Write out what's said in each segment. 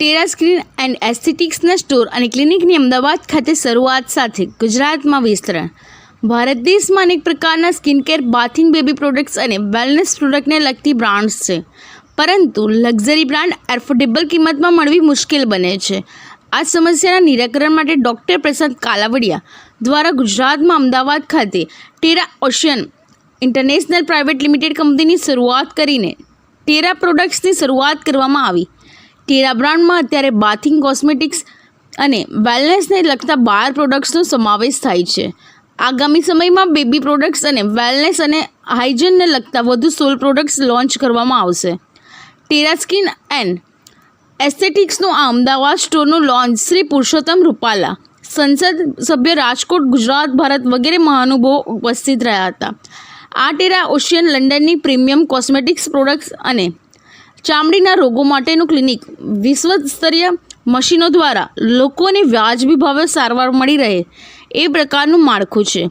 Terra screen and એસ્થેટિક્સના store અને ક્લિનિકની અમદાવાદ ખાતે શરૂઆત સાથે ગુજરાતમાં વિસ્તરણ. ભારત દેશમાં અનેક પ્રકારના skin care bathing baby products અને વેલનેસ પ્રોડક્ટને લગતી બ્રાન્ડ્સ છે. પરંતુ લક્ઝરી બ્રાન્ડ એફોર્ડેબલ કિંમતમાં મળવી મુશ્કેલ બને છે. આ સમસ્યાના નિરાકરણ માટે ડૉક્ટર પ્રસાદ કાલાવડિયા દ્વારા ગુજરાતમાં અમદાવાદ ખાતે Terra Ocean International Private Limited કંપનીની શરૂઆત કરીને ટેરા પ્રોડક્ટ્સની શરૂઆત કરવામાં આવી. ટેરા બ્રાન્ડમાં અત્યારે બાથિંગ કોસ્મેટિક્સ અને વેલનેસને લગતા બાર પ્રોડક્ટ્સનો સમાવેશ થાય છે. આગામી સમયમાં બેબી પ્રોડક્ટ્સ અને વેલનેસ અને હાઇજનને લગતા વધુ સોલ પ્રોડક્ટ્સ લોન્ચ કરવામાં આવશે. ટેરા સ્કિન એન્ડ એસ્થેટિક્સનું આ અમદાવાદ સ્ટોરનું લોન્ચ શ્રી પુરુષોત્તમ રૂપાલા, સંસદ સભ્ય રાજકોટ, ગુજરાત, ભારત વગેરે મહાનુભાવો ઉપસ્થિત રહ્યા હતા. આ ટેરા ઓશિયન લંડનની પ્રીમિયમ કોસ્મેટિક્સ પ્રોડક્ટ્સ અને ચામડીના રોગો માટેનું ક્લિનિક. વિશ્વ સ્તરીય મશીનો દ્વારા લોકોને વ્યાજબી ભાવે સારવાર મળી રહે એ પ્રકારનું માળખું છે.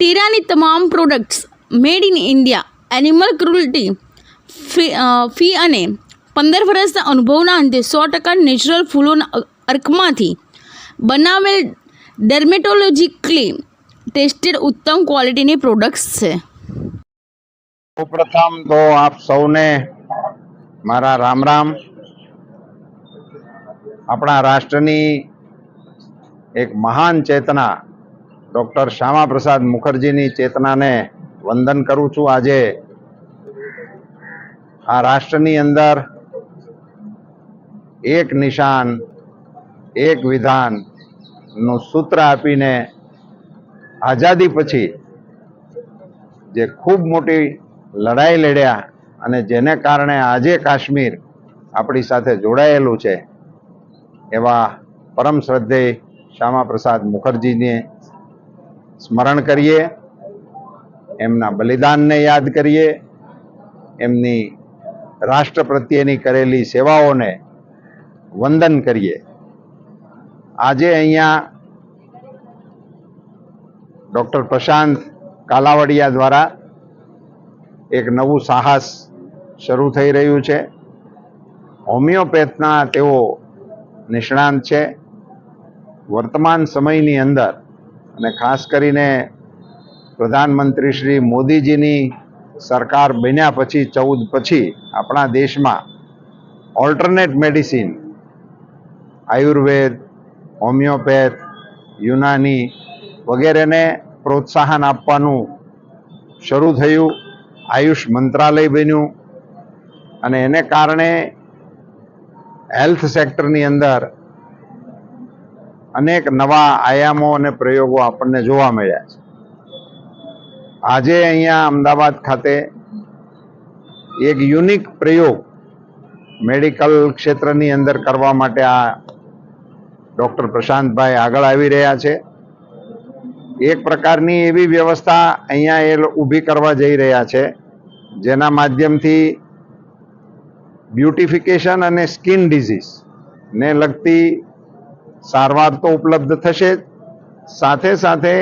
ટીરાની તમામ products made in India animal cruelty free અને પંદર વર્ષના અનુભવના અંતે સો ટકા નેચરલ ફૂલોના અર્કમાંથી બનાવેલ ડર્મેટોલોજીકલી ટેસ્ટેડ ઉત્તમ ક્વોલિટીની પ્રોડક્ટ્સ છે. સૌપ્રથમ તો આપ સૌને મારા રામ રામ. આપણા રાષ્ટ્રની એક મહાન ચેતના, ડૉક્ટર શ્યામાપ્રસાદ મુખર્જીની ચેતનાને વંદન કરું છું આજે. આ રાષ્ટ્રની અંદર એક નિશાન, એક વિધાનનું સૂત્ર આપીને આઝાદી પછી જે ખૂબ મોટી લડાઈ લડ્યા અને જેને કારણે આજે કાશ્મીર આપણી સાથે જોડાયેલું છે, એવા પરમ શ્રદ્ધેય શ્યામા મુખર્જીને સ્મરણ કરીએ, એમના બલિદાનને યાદ કરીએ, એમની રાષ્ટ્ર પ્રત્યેની કરેલી સેવાઓને વંદન કરીએ. આજે અહીંયા ડૉક્ટર પ્રશાંત કાલાવડિયા દ્વારા એક નવું સાહસ શરૂ થઈ રહ્યું છે. હોમિયોપેથના તેઓ નિષ્ણાંત છે. વર્તમાન સમયની અંદર અને ખાસ કરીને પ્રધાનમંત્રી શ્રી મોદીજીની સરકાર બન્યા પછી, ચૌદ પછી આપણા દેશમાં alternate medicine Ayurveda homeopath Unani વગેરેને પ્રોત્સાહન આપવાનું શરૂ થયું. આયુષ મંત્રાલય બન્યું. અને એને કારણે હેલ્થ સેક્ટરની અંદર અનેક નવા આયામો અને પ્રયોગો આપણને જોવા મળ્યા છે. આજે અહીંયા અમદાવાદ ખાતે એક યુનિક પ્રયોગ મેડિકલ ક્ષેત્રની અંદર કરવા માટે આ ડૉક્ટર પ્રશાંતભાઈ આગળ આવી રહ્યા છે. એક પ્રકારની એવી વ્યવસ્થા અહીંયા એ ઊભી કરવા જઈ રહ્યા છે, જેના માધ્યમથી બ્યુટિફિકેશન અને સ્કિન ડિઝીઝ ને લગતી સારવાર તો ઉપલબ્ધ થશે સાથે સાથે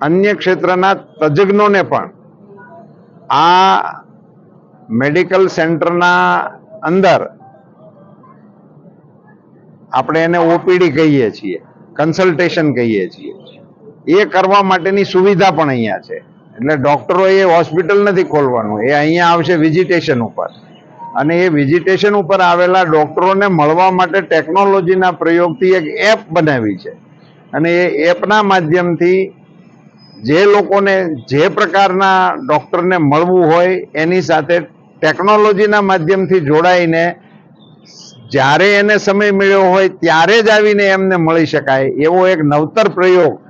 અન્ય ક્ષેત્રના તજજ્ઞોને પણ આ મેડિકલ સેન્ટરના અંદર આપણે એને ઓપીડી કહીએ છીએ, કન્સલ્ટેશન કહીએ છીએ. એ કરવા માટેની સુવિધા પણ અહીંયા છે. એટલે ડૉક્ટરો એ હોસ્પિટલ નથી ખોલવાનું. એ અહીંયા આવશે વિઝિટેશન ઉપર. અને એ વિઝિટેશન ઉપર આવેલા ડૉક્ટરોને મળવા માટે ટેકનોલોજીના પ્રયોગથી એક એપ બનાવી છે. અને એ એપના માધ્યમથી જે લોકોને જે પ્રકારના ડોક્ટરને મળવું હોય એની સાથે ટેકનોલોજીના માધ્યમથી જોડાઈને જ્યારે એને સમય મળ્યો હોય ત્યારે જ આવીને એમને મળી શકાય એવો એક નવતર પ્રયોગ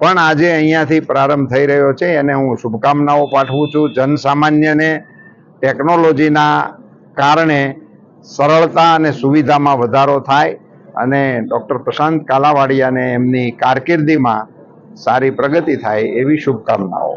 પણ આજે અહીંયાથી પ્રારંભ થઈ રહ્યો છે એને હું શુભકામનાઓ પાઠવું છું જનસામાન્યને ટેકનોલોજીના કારણે સરળતા અને સુવિધામાં વધારો થાય અને ડૉક્ટર પ્રશાંત કાલાવાડિયાને એમની કારકિર્દીમાં સારી પ્રગતિ થાય એવી શુભકામનાઓ.